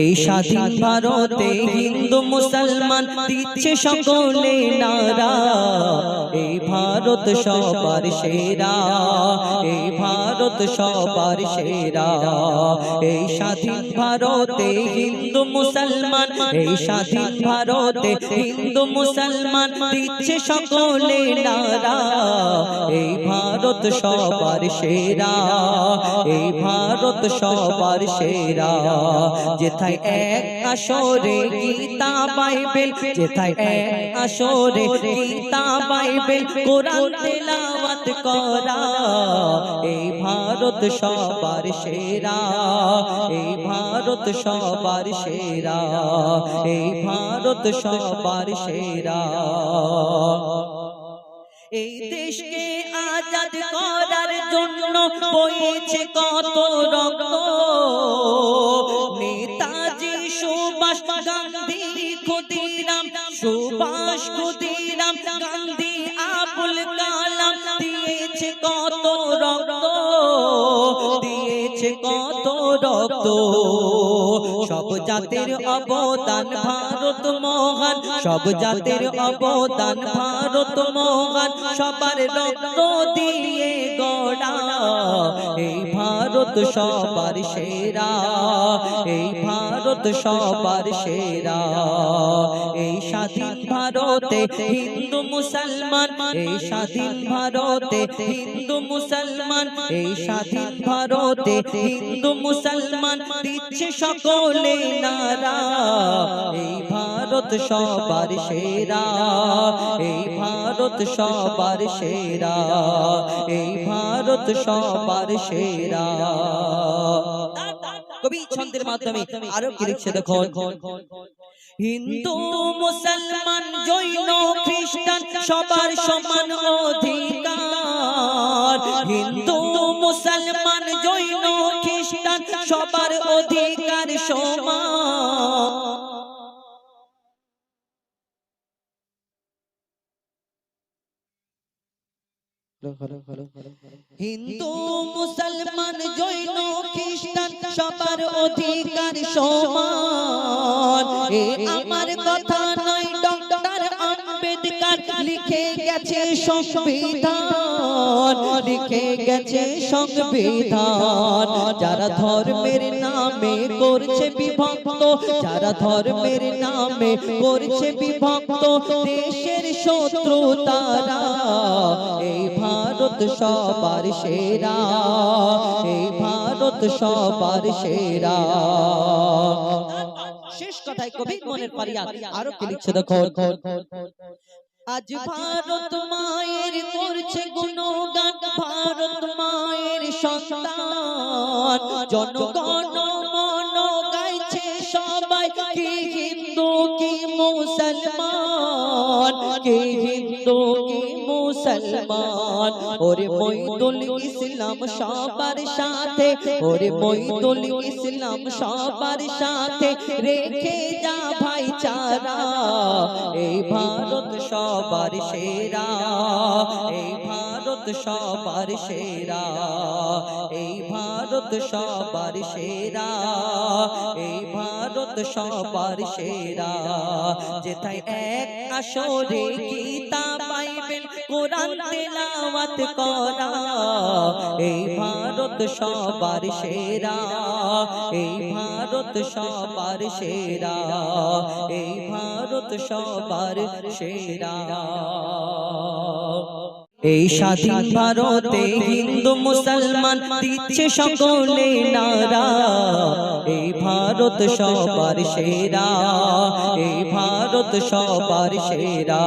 এই স্বাধীন ভারতে হিন্দু মুসলমান দিচ্ছে সকলে নারা। এই ভারত সবার সেরা। এই ভারত সবার সেরা। এই স্বাধীন ভারতে হিন্দু মুসলমান এই স্বাধীন ভারতে হিন্দু মুসলমান দিচ্ছে সকলে নারা। এই ভারত সবার সেরা। এই ভারত সবার সেরা। যেথায় এক আসরে গীতা বাইবেল, যেথায় এক আসরে গীতা বাইবেল, কোরআন তেলাওয়াত করা। এই ভারত সবার সেরা, এই ভারত সবার সেরা, এই ভারত সবার সেরা। এই দেশকে আজাদ করার জন্য বইছে কত রক্ত। সুভাষ গান্ধী সুভাষ গান্ধী আবুল কালাম দিয়েছে কত রক্ত, দিয়েছে কত রক্ত। সব জাতির অবদান ভারত মহান, সব জাতির অবদান ভারত মহান, সবার রক্ত দিয়ে এই ভারত সবার সেরা এই ভারত সবার সেরা এই স্বাধীন ভারতে হিন্দু মুসলমান এই স্বাধীন ভারতে হিন্দু মুসলমান এই স্বাধীন ভারতে হিন্দু মুসলমান দিচ্ছে সকলে নারা। এই ভারত সবার সেরা এই ভারত সবার সেরা এই ভারত সবার সেরা। কবি ছন্দের মাধ্যমে আরও কি লিখছে দেখো হিন্দু মুসলমান খ্রিস্টান সবার সমান অধিকার। হিন্দু, মুসলমান, জৈন, খ্রিস্টান সবার অধিকার সমান। হিন্দু, মুসলমান, জৈন, খ্রিস্টান সবার অধিকার সমান। আমার কথা আম্বেদকর লিখে গেছে সংবিধান, লিখে গেছে সংবিধান। যারা ধর্মের নামে করছে বিভক্ত, যারা ধর্মের নামে করছে বিভক্ত, দেশের শত্রু তারা। এই ভারত সবার সেরা, এই ভারত সবার সেরা। শেষ কথায় কবি মনের পারিয়া আরও কি লিখছে দেখো আজ ভারত মায়ের করছে গুণগান ভারত মায়ের সন্তান জনগণ মুসলমান, ওরে মইদুল ইসলাম সবার সাথে, ওরে মইদুল ইসলাম সবার সাথে রেখে যা ভাইচারা, এই ভারত সবার সেরা, এই ভারত সবার সেরা। এই ভারত সবার সেরা। এই ভারত সবার সেরা। যেথায় এক আসরে গীতা বাইবেল কোরআন তেলাওয়াত করা। এই ভারত সবার সেরা। এই ভারত সবার সেরা। এই ভারত সবার সেরা। এই স্বাধীন ভারতে হিন্দু মুসলমান দিচ্ছে সকলে নারা। এই ভারত সবার সেরা। এই ভারত সবার সেরা।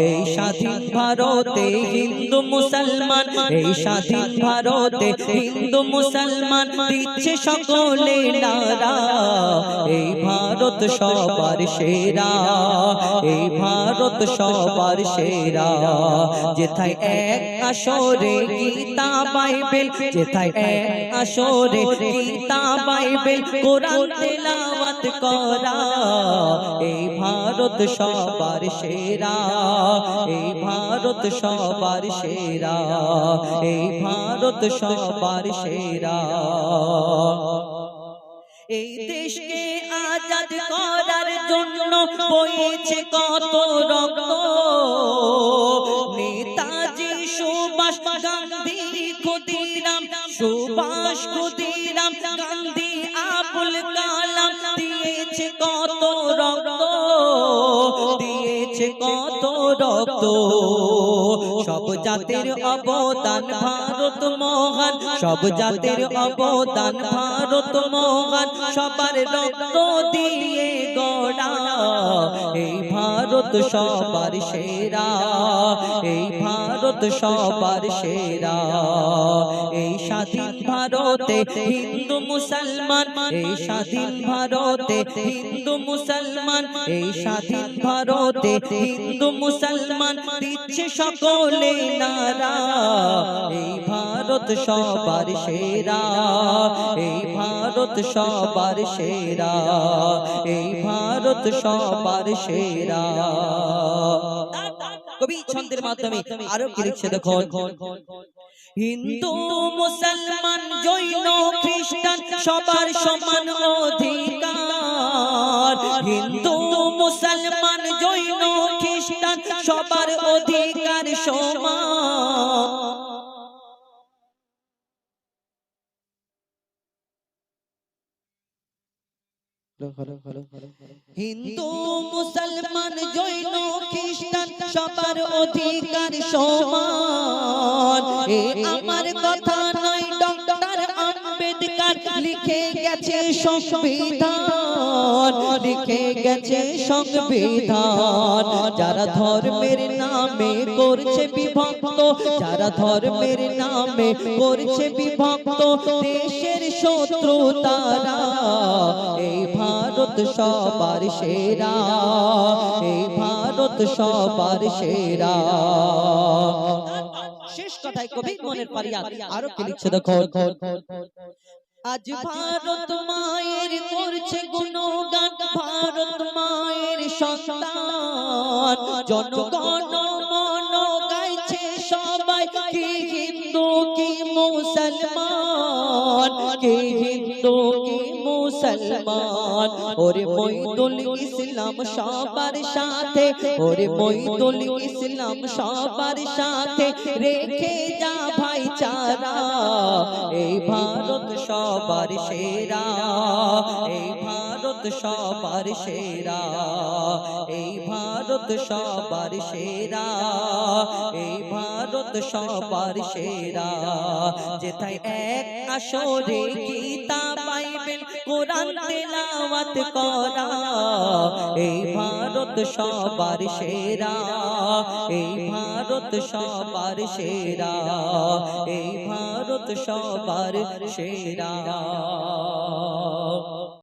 এই স্বাধীন ভারতে হিন্দু মুসলমান। এই স্বাধীন ভারতে হিন্দু মুসলমান দিচ্ছে সকলে নারা। এই ভারত সবার সেরা। এই ভারত সবার সেরা। যেথায় এক আসরে গীতা বাইবেল, যেথায় এক আসরে গীতা বাইবেল, কোরআন তেলাওয়াত করা। এই ভারত সবার সেরা, এই ভারত সবার সেরা, এই ভারত সবার সেরা। এই দেশকে আজাদ করার জন্য বইছে কত রক্ত। গান্ধী গান্ধী আবুল কালাম দিয়েছে কত রক্ত, দিয়েছে কত রক্ত। সব জাতির অবদান ভারত মহান, সব জাতির অবদান ভারত মহান, সবার রক্ত দিয়ে গড়া এই ভারত সবার সেরা এই ভারত সবার সেরা। স্বাধীন ভারতে হিন্দু মুসলমান, এই স্বাধীন ভারতে হিন্দু মুসলমান, এই স্বাধীন ভারতে হিন্দু মুসলমান, দিচ্ছে সকলে নারা। এই ভারত সবার সেরা, এই ভারত সবার সেরা, এই ভারত সবার সেরা। কবি ছন্দের মাধ্যমে আরও কি লিখছে দেখো হিন্দু মুসলমান জৈন খ্রিস্টান সবার সমান অধিকার। হিন্দু মুসলমান জৈন খ্রিস্টান সবার অধিকার সমান। হিন্দু মুসলমান জৈন খ্রিস্টান সবার অধিকার সমান। এ আমার কথা নয় ডক্টর আম্বেদকর লিখে গেছে সংবিধান। লিখে গেছে সংবিধান। যারা ধর্মের নামে করছে বিভক্ত যারা ধর্মের নামে করছে বিভক্ত দেশের শত্রু তারা ভারত সবার সেরা, এই ভারত সবার সেরা। শেষ কথায় কবি মনের পারিয়া আরও কি লিখছে দেখো। আজ ভারত মায়ের করছে গুণগান, ভারত মায়ের সন্তান। জনগণ মন গাইছে সবাই, কি হিন্দু, কি মুসলমান, কি হিন্দু, কি মুসলমান। ওরে মইদুল ইসলাম সবার সাথে, ওরে মইদুল ইসলাম সবার সাথে রেখে যা ভাইচারা। এই ভারত সবার সেরা, এই ভারত সবার সেরা, এই ভারত সবার সেরা, এই ভারত সবার সেরা। যেথায় এক আসরে গীতা বাইবেল কোরআন তেলাওয়াত করা। এই ভারত সবার সেরা। এই ভারত সবার সেরা। এই ভারত সবার সেরা।